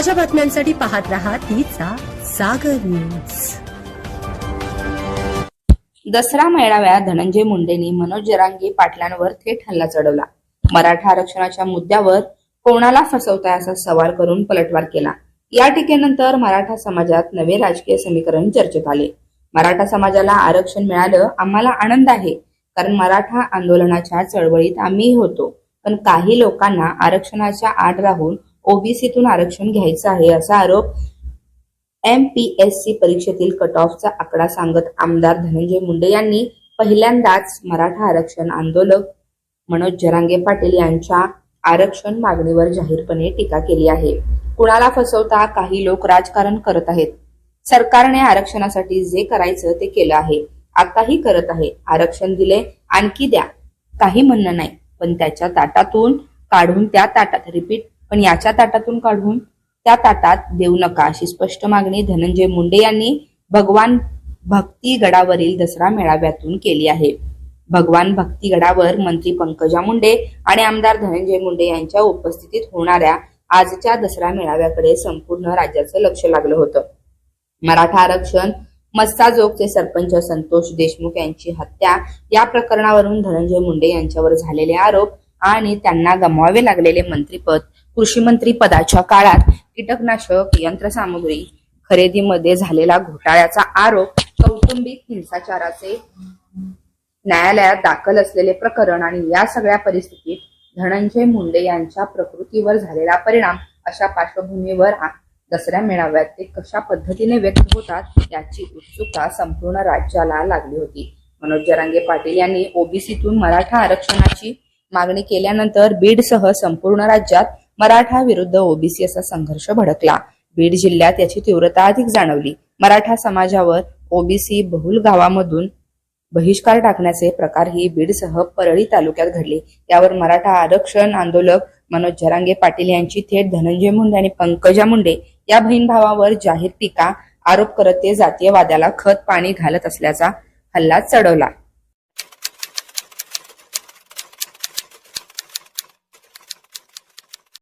ताज्या बातम्यांसाठी पाहत राहा तिचा सागर न्यूज. दसरा मेळाव्यात धनंजय मुंडेंनी मनोज जरांगे पाटलांवर थेट हल्ला चढवला. मराठा आरक्षणाच्या मुद्द्यावर कोणाला फसवताय असा सवाल करून पलटवार केला. या टीकेनंतर मराठा समाजात नवे राजकीय समीकरण चर्चेत आले. मराठा समाजाला आरक्षण मिळालं आम्हाला आनंद आहे कारण मराठा आंदोलनाच्या चळवळीत आम्ही होतो. पण काही लोकांना आरक्षणाच्या आड राहून ओबीसीतून आरक्षण घ्यायचं आहे असा आरोप एमपीएससी परीक्षेतील कट ऑफचा आकडा सांगत आमदार धनंजय मुंडे यांनी पहिल्यांदाच मराठा आरक्षण आंदोलक मनोज जरांगे पाटील यांच्या आरक्षण मागणीवर जाहीरपणे टीका केली आहे. कुणाला फसवता काही लोक राजकारण करत आहेत. सरकारने आरक्षणासाठी जे करायचं ते केलं आहे. आताही करत आहे. आरक्षण दिले आणखी द्या. काही म्हणणं नाही. पण त्याच्या ताटातून काढून त्या ताटात रिपीट पण याच्या ताटातून काढून त्या ताटात देऊ नका अशी स्पष्ट मागणी धनंजय मुंडे यांनी भगवान भक्तीगडावरील दसरा मेळाव्यातून केली आहे. भगवान भक्तीगडावर मंत्री पंकजा मुंडे आणि आमदार धनंजय मुंडे यांच्या उपस्थितीत होणाऱ्या आजच्या दसरा मेळाव्याकडे संपूर्ण राज्याचं लक्ष लागलं होतं. मराठा आरक्षण मस्साजोगचे सरपंच संतोष देशमुख यांची हत्या या प्रकरणावरून धनंजय मुंडे यांच्यावर झालेले आरोप आणि त्यांना गमवावे लागलेले मंत्रीपद कृषी मंत्री पदाच्या काळात कीटकनाशक यंत्रसामुग्री खरेदीमध्ये झालेला घोटाळ्याचा आरोप कौटुंबिक हिंसाचाराचे न्यायालयात दाखल असलेले प्रकरण आणि या सगळ्या परिस्थितीत धनंजय मुंडे यांच्या प्रकृतीवर झालेला परिणाम अशा पार्श्वभूमीवर दसऱ्या मेळाव्यात ते कशा पद्धतीने व्यक्त होतात याची उत्सुकता संपूर्ण राज्याला लागली होती. मनोज जरांगे पाटील यांनी ओबीसीतून मराठा आरक्षणाची मागणी केल्यानंतर बीडसह संपूर्ण राज्यात मराठा विरुद्ध ओबीसी असा संघर्ष भडकला. बीड जिल्ह्यात याची तीव्रता अधिक जाणवली. मराठा समाजावर ओबीसी बहुल गावामधून बहिष्कार टाकण्याचे प्रकारही बीडसह परळी तालुक्यात घडले. यावर मराठा आरक्षण आंदोलक मनोज जरांगे पाटील यांची थेट धनंजय मुंडे आणि पंकजा मुंडे या बहीण भावावर जाहीर टीका आरोप करत ते जातीयवादाला खत पाणी घालत असल्याचा हल्ला चढवला.